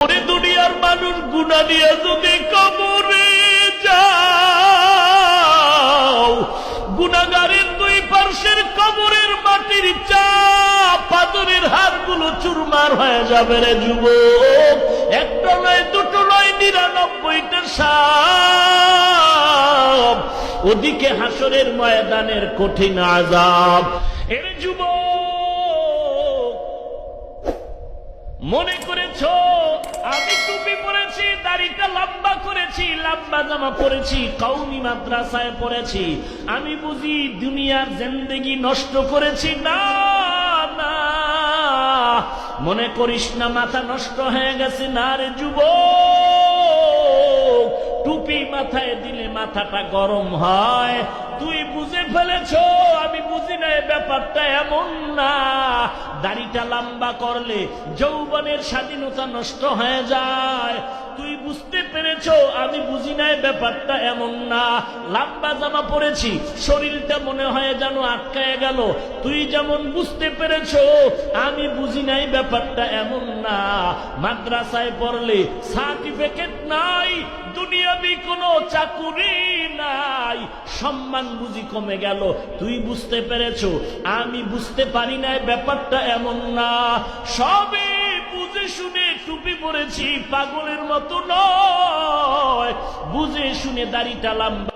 ওরে দুনিয়ার মানুষ গুণা নিয়ে যদি কবরে যাও, গুণাগারের দুই পার্শ্বের কবরের মাটির চাপ পাথরের হাড়গুলো চুরমার হয়ে যাবে রে যুব একটা নয়, দুটো নয়, নিরানব্বইটা সাপ। ওদিকে হাসরের ময়দানের কঠিন আজাব এর যুবক, মনে করেছ দাড়িটা লম্বা করেছি, লম্বা জামা পরেছি কৌমি মাদ্রাসায় পড়েছি। আমি বুঝি দুনিয়ার জিন্দেগি নষ্ট করেছি? না মনে করিস না, মাথা নষ্ট হয়ে গেছে না রে যুব টুপি মাথায় দিলে মাথাটা গরম হয়। তুই বুঝে ফেলেছ? আমি বুঝি না ব্যাপারটা এমন না। দাড়িটা লম্বা করলে যৌবনের স্বাধীনতা নষ্ট হয়ে যায়। তুই বুঝতে পেরেছ, আমি বুঝি নাই ব্যাপারটা এমন না। লম্বা জামা পরেছি, শরীরটা মনে হয় যেন আটকায় গেল। তুই যেমন বুঝতে পেরেছ, আমি বুঝি নাই ব্যাপারটা এমন না। মাদ্রাসায় পড়লে সার্টিফিকেট নাই, দুনিয়াবি কোনো চাকুরি নাই। সম্মান বুঝি কমে গেল। তুই বুঝতে পেরেছ? আমি বুঝতে পারি না ব্যাপারটা এমন না। সবে বুঝে শুনে টুপি পরেছি, পাগলের মতো নয়। বুঝে শুনে দাড়িটা লম্বা